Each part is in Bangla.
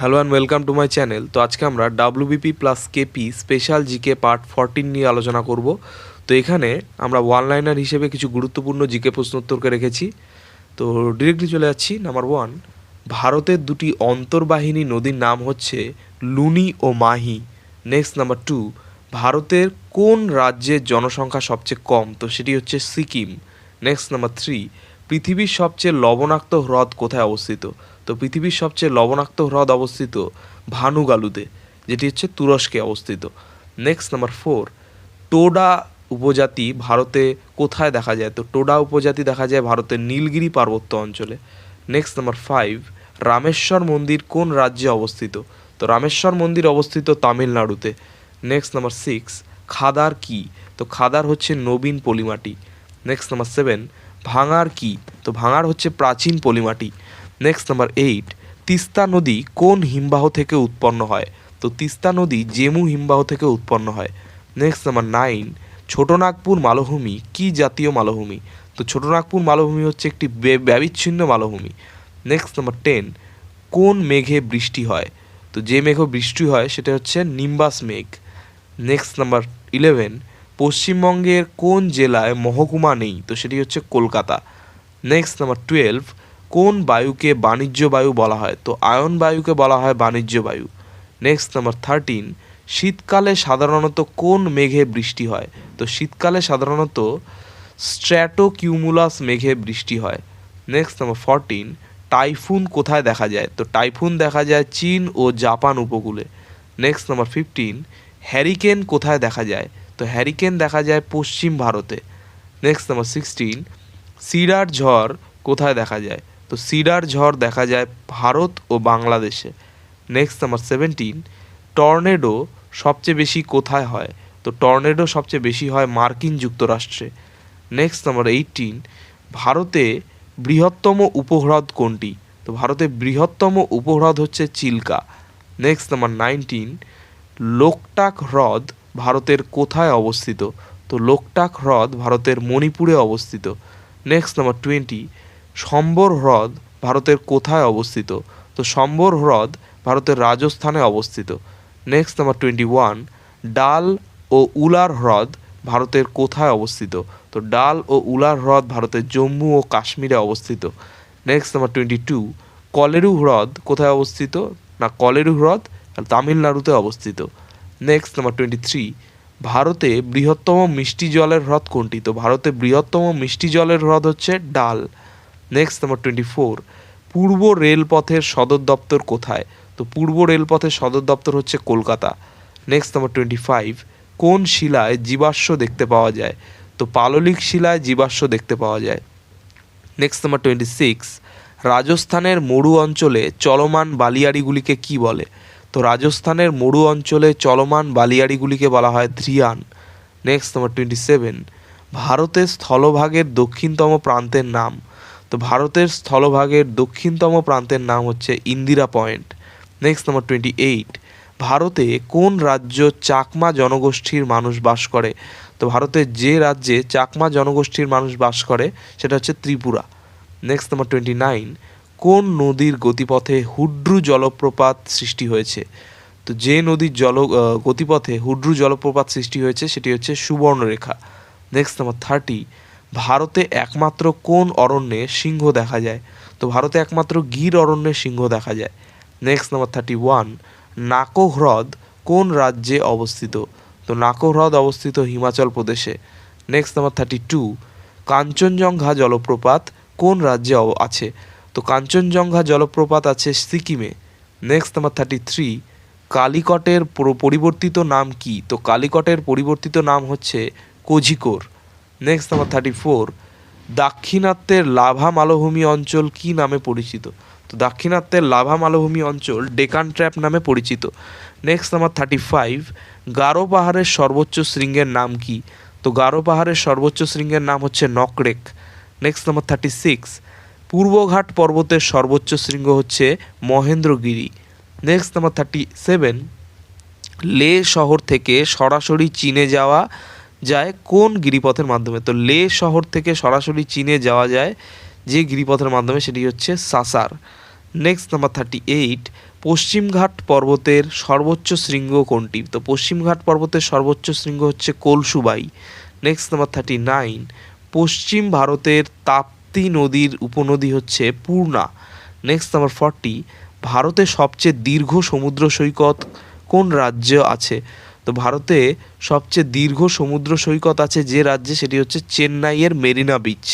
Hello and welcome to my channel তো আজকে আমরা WBP plus KP special GK part fourteen নিয়ে আলোচনা করব। তো এখানে আমরা ওয়ান লাইনার হিসেবে কিছু গুরুত্বপূর্ণ জিকে প্রশ্ন উত্তরকে রেখেছি। তো ডিরেক্টলি চলে যাচ্ছি। নাম্বার ওয়ান ভারতের দুটি অন্তর্বাহিনী নদীর নাম হচ্ছে লুনি ও মাহি। নেক্সট নাম্বার টু ভারতের কোন রাজ্যের জনসংখ্যা সবচেয়ে কম? তো সেটি হচ্ছে সিকিম। নেক্সট নাম্বার থ্রি পৃথিবীর সবচেয়ে লবণাক্ত হ্রদ কোথায় অবস্থিত? তো পৃথিবীর সবচেয়ে লবণাক্ত হ্রদ অবস্থিত ভানুগালুতে, যেটি হচ্ছে তুরস্কে অবস্থিত। নেক্সট নাম্বার ফোর টোডা উপজাতি ভারতে কোথায় দেখা যায়? তো টোডা উপজাতি দেখা যায় ভারতের নীলগিরি পার্বত্য অঞ্চলে। নেক্সট নাম্বার ফাইভ রামেশ্বর মন্দির কোন রাজ্যে অবস্থিত? তো রামেশ্বর মন্দির অবস্থিত তামিলনাড়ুতে। নেক্সট নাম্বার সিক্স খাদার কি? তো খাদার হচ্ছে নবীন পলিমাটি। নেক্সট নাম্বার সেভেন ভাঙার কি? তো ভাঙার হচ্ছে প্রাচীন পলিমাটি। নেক্সট নাম্বার এইট তিস্তা নদী কোন হিমবাহ থেকে উৎপন্ন হয়? তো তিস্তা নদী জেমু হিমবাহ থেকে উৎপন্ন হয়। নেক্সট নাম্বার নাইন ছোটনাগপুর মালভূমি কি জাতীয় মালভূমি? তো ছোটনাগপুর মালভূমি হচ্ছে একটি ব্যবিচ্ছিন্ন মালভূমি। নেক্সট নাম্বার টেন কোন মেঘে বৃষ্টি হয়? তো যে মেঘে বৃষ্টি হয়, সেটা হচ্ছে নিম্বাস মেঘ। নেক্সট নাম্বার ইলেভেন পশ্চিমবঙ্গের কোন জেলায় মহকুমা নেই? তো সেটি হচ্ছে কলকাতা। নেক্সট নাম্বার টুয়েলভ কোন বায়ুকে বাণিজ্য বায়ু বলা হয়? তো আয়ন বায়ুকে বলা হয় বাণিজ্য বায়ু। নেক্সট নাম্বার থার্টিন শীতকালে সাধারণত কোন মেঘে বৃষ্টি হয়? তো শীতকালে সাধারণত স্ট্র্যাটোকিউমুলাস মেঘে বৃষ্টি হয়। নেক্সট নাম্বার ফরটিন টাইফুন কোথায় দেখা যায়? তো টাইফুন দেখা যায় চীন ও জাপান উপকূলে। নেক্সট নাম্বার ফিফটিন হ্যারিকেন কোথায় দেখা যায়? তো হ্যারিকেন দেখা যায় পশ্চিম ভারতে। নেক্সট নাম্বার সিক্সটিন সিরার ঝড় কোথায় দেখা যায়? তো সিডার ঝড় দেখা যায় ভারত ও বাংলাদেশে। নেক্সট নাম্বার সেভেন্টিন টর্নেডো সবচেয়ে বেশি কোথায় হয়? তো টর্নেডো সবচেয়ে বেশি হয় মার্কিন যুক্তরাষ্ট্রে। নেক্সট নাম্বার এইটিন ভারতে বৃহত্তম উপহ্রদ কোনটি? তো ভারতে বৃহত্তম উপহ্রদ হচ্ছে Chilika. Next number nineteen Loktak হ্রদ ভারতের কোথায় অবস্থিত? তো লোকটাক হ্রদ ভারতের মণিপুরে অবস্থিত। নেক্সট নাম্বার টোয়েন্টি সম্বর হ্রদ ভারতের কোথায় অবস্থিত? তো সম্বর হ্রদ ভারতের রাজস্থানে অবস্থিত। নেক্সট নাম্বার টোয়েন্টি ওয়ান ডাল ও উলার হ্রদ ভারতের কোথায় অবস্থিত? তো ডাল ও উলার হ্রদ ভারতের জম্মু ও কাশ্মীরে অবস্থিত। Next number twenty two Kolleru হ্রদ কোথায় অবস্থিত? না, কলেরু হ্রদ তামিলনাড়ুতে অবস্থিত। নেক্সট নাম্বার টোয়েন্টি থ্রি ভারতে বৃহত্তম মিষ্টি জলের হ্রদ কোনটি? তো ভারতে বৃহত্তম মিষ্টি জলের হ্রদ হচ্ছে ডাল। নেক্সট নাম্বার টোয়েন্টি ফোর পূর্ব রেলপথের সদর দপ্তর কোথায়? তো পূর্ব রেলপথের সদর দপ্তর হচ্ছে Kolkata. Next number twenty five কোন শিলায় জীবাশ্ম দেখতে পাওয়া যায়? তো পাললিক শিলায় জীবাশ্ম দেখতে পাওয়া যায়। নেক্সট নাম্বার টোয়েন্টি সিক্স রাজস্থানের মরু অঞ্চলে চলমান বালিয়াড়িগুলিকে কি বলে? তো রাজস্থানের মরু অঞ্চলে চলমান বালিয়াড়িগুলিকে বলা হয় Dhriyan. Next number twenty seven ভারতের স্থলভাগের দক্ষিণতম প্রান্তের নাম। তো ভারতের স্থলভাগের দক্ষিণতম প্রান্তের নাম হচ্ছে Indira point. Next number twenty eight ভারতে কোন রাজ্য চাকমা জনগোষ্ঠীর মানুষ বাস করে? তো ভারতের যে রাজ্যে চাকমা জনগোষ্ঠীর মানুষ বাস করে, সেটা হচ্ছে Tripura. Next number twenty nine কোন নদীর গতিপথে হুড্রু জলপ্রপাত সৃষ্টি হয়েছে? তো যে নদীর জল গতিপথে হুড্রু জলপ্রপাত সৃষ্টি হয়েছে, সেটি হচ্ছে সুবর্ণরেখা। নেক্সট নাম্বার থার্টি ভারতে একমাত্র কোন অরণ্যে সিংহ দেখা যায়? তো ভারতে একমাত্র গির অরণ্যে সিংহ দেখা যায়। Next number thirty one Nako হ্রদ কোন রাজ্যে অবস্থিত? তো নাকো হ্রদ অবস্থিত হিমাচল প্রদেশে। Next number thirty two Kanchenjunga জলপ্রপাত কোন রাজ্যে আছে? তো কাঞ্চনজঙ্ঘা জলপ্রপাত আছে সিকিমে। নেক্সট নাম্বার থার্টি থ্রি কালিকটের পরিবর্তিত নাম কি? তো কালিকটের পরিবর্তিত নাম হচ্ছে কোঝিকোর নেক্সট নাম্বার থার্টি ফোর দাক্ষিণাত্যের লাভা মালভূমি অঞ্চল কি নামে পরিচিত? তো দাক্ষিণাত্যের লাভা মালভূমি অঞ্চল ডেকান ট্র্যাপ নামে পরিচিত। Next number thirty five Garo পাহাড়ের সর্বোচ্চ শৃঙ্গের নাম কি? তো গারো পাহাড়ের সর্বোচ্চ শৃঙ্গের নাম হচ্ছে Nokrek. Next number thirty six পূর্বঘাট পর্বতের সর্বোচ্চ শৃঙ্গ হচ্ছে Mahendragiri. Next number thirty seven Leh শহর থেকে সরাসরি চীনে যাওয়া যায়, কোন গিরিপথের মাধ্যমে? তো লে শহর থেকে সরাসরি চীনে যাওয়া যায়, যে গিরিপথের মাধ্যমে সেটি হচ্ছে Sasser. Next number thirty eight পশ্চিমঘাট পর্বতের সর্বোচ্চ শৃঙ্গ কোনটি? তো পশ্চিমঘাট পর্বতের সর্বোচ্চ শৃঙ্গ হচ্ছে Kalsubai. Next number thirty nine পশ্চিম ভারতের তাপ্তি নদীর উপনদী হচ্ছে পূর্ণা। নেক্সট নাম্বার ফর্টি ভারতের সবচেয়ে দীর্ঘ সমুদ্র সৈকত কোন রাজ্য আছে? তো ভারতে সবচেয়ে দীর্ঘ সমুদ্র সৈকত আছে যে রাজ্যে, সেটি হচ্ছে চেন্নাইয়ের Marina beach.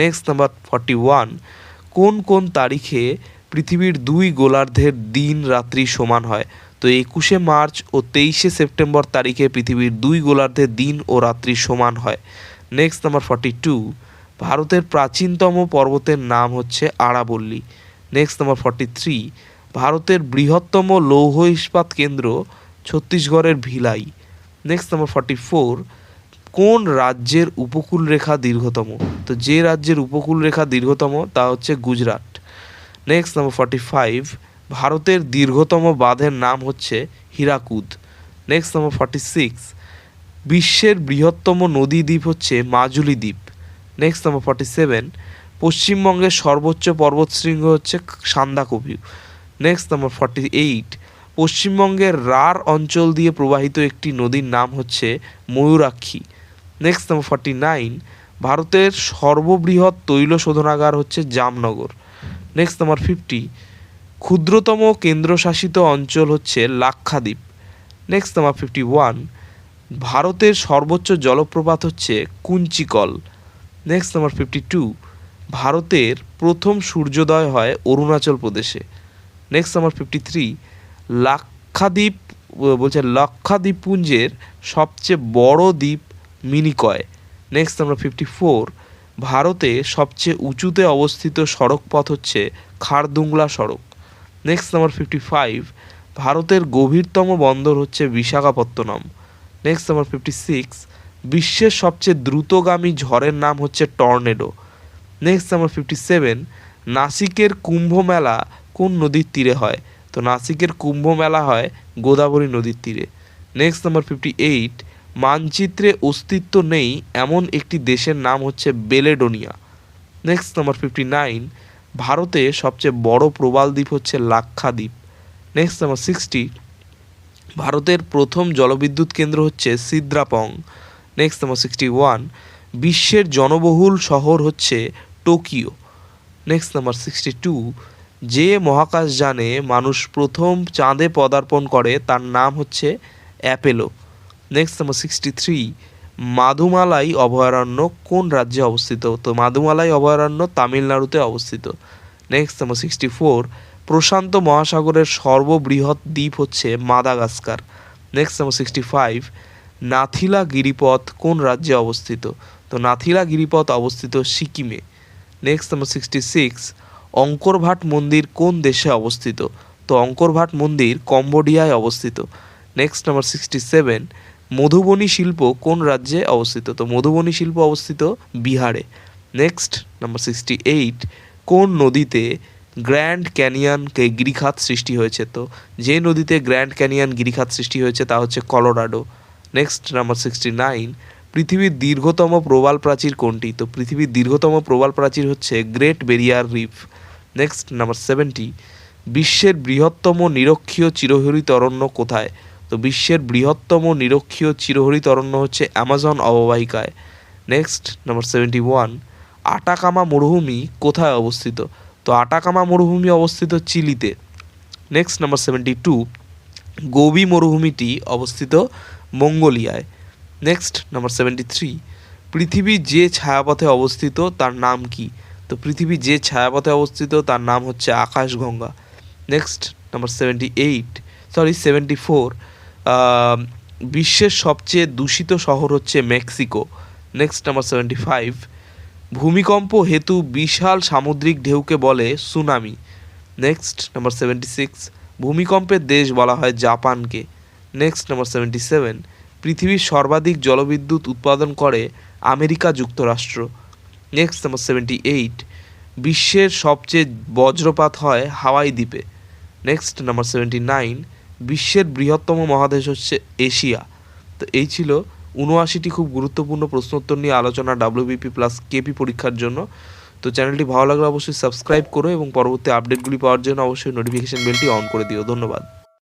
Next number forty one কোন কোন তারিখে পৃথিবীর দুই গোলার্ধের দিন রাত্রি সমান হয়? তো একুশে মার্চ ও তেইশে সেপ্টেম্বর তারিখে পৃথিবীর দুই গোলার্ধের দিন ও রাত্রি সমান হয়। নেক্সট নাম্বার ফর্টি টু ভারতের প্রাচীনতম পর্বতের নাম হচ্ছে আরাবল্লী। নেক্সট নাম্বার ফর্টি থ্রি ভারতের বৃহত্তম লৌহ ইস্পাত কেন্দ্র ছত্তিশগড়ের Bhilai. Next number forty four কোন রাজ্যের উপকূল রেখা দীর্ঘতম? তো যে রাজ্যের উপকূল রেখা দীর্ঘতম, তা হচ্ছে Gujarat. Next number forty five ভারতের দীর্ঘতম বাঁধের নাম হচ্ছে Hirakud. Next number forty six বিশ্বের বৃহত্তম নদী দ্বীপ হচ্ছে মাজুলি দ্বীপ। নেক্সট নাম্বার ফর্টি সেভেন পশ্চিমবঙ্গের সর্বোচ্চ পর্বতশৃঙ্গ হচ্ছে Sandakphu next number forty eight পশ্চিমবঙ্গের রার অঞ্চল দিয়ে প্রবাহিত একটি নদীর নাম হচ্ছে Mayurakshi. Next number forty nine ভারতের সর্ববৃহৎ তৈল শোধনাগার হচ্ছে জামনগর। নেক্সট নাম্বার ফিফটি ক্ষুদ্রতম কেন্দ্রশাসিত অঞ্চল হচ্ছে Lakshadweep. Next number fifty one ভারতের সর্বোচ্চ জলপ্রপাত হচ্ছে Kunchikal. Next number fifty two ভারতের প্রথম সূর্যোদয় হয় অরুণাচল প্রদেশে। Next number fifty three Lakshadweep বলছে লক্ষাদ্বীপপুঞ্জের সবচেয়ে বড় দ্বীপ Minicoy. Next number fifty four ভারতে সবচেয়ে উঁচুতে অবস্থিত সড়ক পথ হচ্ছে খারদুংলা সড়ক। নেক্সট নাম্বার ফিফটি ফাইভ ভারতের গভীরতম বন্দর হচ্ছে Visakhapatnam. Next number fifty six বিশ্বের সবচেয়ে দ্রুতগামী ঝড়ের নাম হচ্ছে tornado. Next number fifty seven নাসিকের Kumbh মেলা কোন নদীর তীরে হয়? তো নাসিকের কুম্ভ মেলা হয় গোদাবরী নদীর তীরে। নেক্সট নাম্বার ফিফটি এইট মানচিত্রে অস্তিত্ব নেই এমন একটি দেশের নাম হচ্ছে বেলেডোনিয়া। নেক্সট নাম্বার ফিফটি নাইন ভারতে সবচেয়ে বড় প্রবাল দ্বীপ হচ্ছে লাক্ষাদ্বীপ। নেক্সট নাম্বার সিক্সটি ভারতের প্রথম জলবিদ্যুৎ কেন্দ্র হচ্ছে Sidrapong. Next number sixty one বিশ্বের জনবহুল শহর হচ্ছে Tokyo. Next number sixty two যে মহাকাশ মহাকাশযানে মানুষ প্রথম চাঁদে পদার্পণ করে, তার নাম হচ্ছে Apollo. Next number sixty three Mudumalai অভয়ারণ্য কোন রাজ্যে অবস্থিত? তো মাধুমালাই অভয়ারণ্য তামিলনাড়ুতে অবস্থিত। নেক্সট নাম্বার সিক্সটি ফোর প্রশান্ত মহাসাগরের সর্ববৃহৎ দ্বীপ হচ্ছে Madagascar. Next number sixty five Nathula গিরিপথ কোন রাজ্যে অবস্থিত? তো নাথিলা গিরিপথ অবস্থিত সিকিমে। Next number sixty six Angkor Wat মন্দির কোন দেশে অবস্থিত? তো অঙ্করভাট মন্দির কম্বোডিয়ায় অবস্থিত। Next number sixty seven Madhubani শিল্প কোন রাজ্যে অবস্থিত? তো মধুবনী শিল্প অবস্থিত বিহারে। নেক্সট নাম্বার সিক্সটি এইট কোন নদীতে গ্র্যান্ড ক্যানিয়নকে গিরিখাত সৃষ্টি হয়েছে? তো যে নদীতে গ্র্যান্ড ক্যানিয়ন গিরিখাত সৃষ্টি হয়েছে তা হচ্ছে Colorado. Next number sixty nine পৃথিবীর দীর্ঘতম প্রবাল প্রাচীর কোনটি? তো পৃথিবীর দীর্ঘতম প্রবাল প্রাচীর হচ্ছে great barrier reef. Next number seventy বিশ্বের বৃহত্তম নিরক্ষীয় চিরহরিত অরণ্য কোথায়? তো বিশ্বের বৃহত্তম নিরক্ষীয় চিরহরিত অরণ্য হচ্ছে Amazon অববাহিকায়। Next number seventy one Atacama মরুভূমি কোথায় অবস্থিত? তো আটাকামা মরুভূমি অবস্থিত চিলিতে। Next number seventy two Gobi মরুভূমিটি অবস্থিত মঙ্গোলিয়ায়। নেক্সট নাম্বার সেভেন্টি থ্রি পৃথিবী যে ছায়াপথে অবস্থিত তার নাম কি? তো পৃথিবী যে ছায়াপথে অবস্থিত, তার নাম হচ্ছে আকাশগঙ্গা। Next number seventy eight sorry seventy four বিশ্বের সবচেয়ে দূষিত শহর হচ্ছে Mexico. Next number seventy five ভূমিকম্প হেতু বিশাল সামুদ্রিক ঢেউকে বলে tsunami. Next number seventy six ভূমিকম্পের দেশ বলা হয় জাপানকে। নেক্সট নাম্বার সেভেন্টি সেভেন পৃথিবীর সর্বাধিক জলবিদ্যুৎ উৎপাদন করে আমেরিকা যুক্তরাষ্ট্র। নেক্সট নাম্বার সেভেন্টি এইট বিশ্বের সবচেয়ে বজ্রপাত হয় হাওয়াই দ্বীপে। নেক্সট নাম্বার সেভেন্টি নাইন বিশ্বের বৃহত্তম মহাদেশ হচ্ছে এশিয়া। তো এই ছিল উনআশিটি খুব গুরুত্বপূর্ণ প্রশ্নোত্তর নিয়ে আলোচনা ডাব্লিউবিপি প্লাস কেপি পরীক্ষার জন্য। তো চ্যানেলটি ভালো লাগলে অবশ্যই সাবস্ক্রাইব করো এবং পরবর্তী আপডেটগুলি পাওয়ার জন্য অবশ্যই নোটিফিকেশন বেলটি অন করে দিও। ধন্যবাদ।